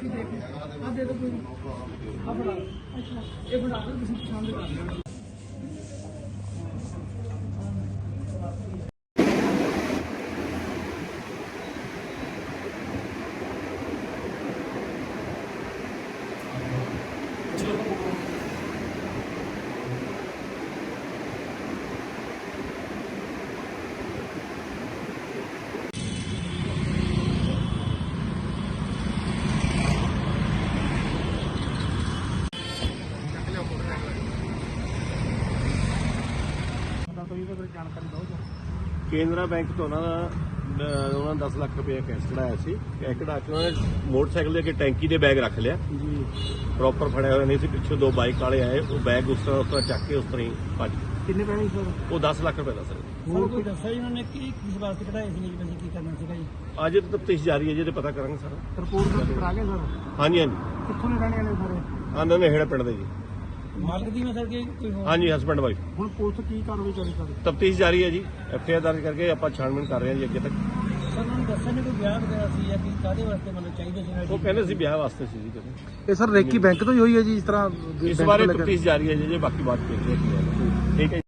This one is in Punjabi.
ਆ ਦੇ ਦੋ ਕੋਈ ਆ ਫੜਾ। ਅੱਛਾ। ਇਹ ਫੜਾ ਦਿਓ, ਤੁਸੀਂ ਪਸੰਦ ਕਰ ਲਿਓ। ਕੇਨਰਾ ਬੈਂਕ ਤੋਂ ਉਹਨਾਂ ਦਾ ਅਹ ਉਹਨਾਂ ਨੇ 10 ਲੱਖ ਰੁਪਏ ਕੈਸ਼ ਕਢਾਇਆ ਸੀ। ਕੈਸ਼ ਕਢਾ ਕੇ ਉਹਨਾਂ ਨੇ ਮੋਟਰਸਾਈਕਲ ਦੇ ਅੱਗੇ ਟੈਂਕੀ ਦੇ ਬੈਗ ਰੱਖ ਲਿਆ। ਜੀ। ਪ੍ਰੋਪਰ ਫੜਿਆ ਹੋਇਆ ਨਹੀਂ ਸੀ ਪਿੱਛੋਂ ਦੋ ਬਾਈਕ ਵਾਲੇ ਆਏ ਉਹ ਬੈਗ ਉਸ ਤਰ੍ਹਾਂ ਉਸ ਤਰ੍ਹਾਂ ਚੱਕ ਕੇ ਉਸ ਤਰ੍ਹਾਂ ਹੀ ਭੱਜ ਗਏ। ਕਿੰਨੇ ਪੈਸੇ ਸਰ? ਉਹ 10 ਲੱਖ ਰੁਪਏ ਦਾ ਸਰ। ਹੋਰ ਕੋਈ ਦੱਸਿਆ ਜੀ ਉਹਨਾਂ ਨੇ ਕੀ ਕਿਸ ਵਾਸਤੇ ਕਢਾਏ ਸੀ ਜੀ ਪੈਸੇ ਕੀ ਕਰਨਾ ਸੀਗਾ ਜੀ? ਅੱਜ ਤਫਤੀਸ਼ ਜਾਰੀ ਹੈ ਜਿਹਦੇ ਪਤਾ ਕਰਾਂਗੇ ਸਰ। ਰਿਪੋਰਟ ਦਰਜ ਕਰਾ ਗਏ ਸਰ? ਹਾਂਜੀ ਹਾਂਜੀ। ਕਿੱਥੋਂ ਦੇ ਰਹਿਣੇ ਵਾਲੇ ਸਾਰੇ? ਆਂਦੇ ਨੇ ਹੇੜਾ ਪਿੰਡ ਦੇ ਜੀ। ਮਾਲਕ ਦੀ ਮੈਂ ਸਰ ਕਿ ਕੋਈ ਹੋਰ? ਹਾਂਜੀ ਹਸਬੰਡ ਵਾਈਫ ਹੁਣ ਪੁਲਿਸ ਕੀ ਕਾਰਵਾਈ ਕਰੀ ਸਰ ਤਫਤੀਸ਼ ਜਾਰੀ ਹੈ ਜੀ। ਐਫ ਆਈ ਆਰ ਦਰਜ ਕਰਕੇ ਆਪਾਂ ਛਾਣਬੀਣ ਕਰ ਰਹੇ ਹਾਂ ਜੀ ਅੱਗੇ ਤੱਕ। ਸਰ ਉਹਨਾਂ ਨੂੰ ਦੱਸਿਆ ਨਹੀਂ ਕੋਈ ਵਿਆਹ ਵਗੈਰਾ ਸੀ ਜਾਂ ਕਿ ਕਾਦੇ ਵਾਸਤੇ ਮਤਲਬ ਚਾਹੀਦੇ ਸੀ ਉਹ ਕਹਿੰਦੇ ਸੀ ਵਿਆਹ ਵਾਸਤੇ ਸੀ ਜੀ ਕਦੇ ਇਹ ਸਰ ਰੇਕੀ ਬੈਂਕ ਤੋਂ ਹੀ ਹੋਈ ਹੈ ਜੀ ਇਸ ਤਰ੍ਹਾਂ ਇਸ ਬਾਰੇ ਤਫਤੀਸ਼ ਜਾਰੀ ਹੈ ਜੀ ਜੇ ਬਾਕੀ ਬਾਤ ਕਰਦੇ ਹਾਂ ਠੀਕ ਹੈ ਜੀ।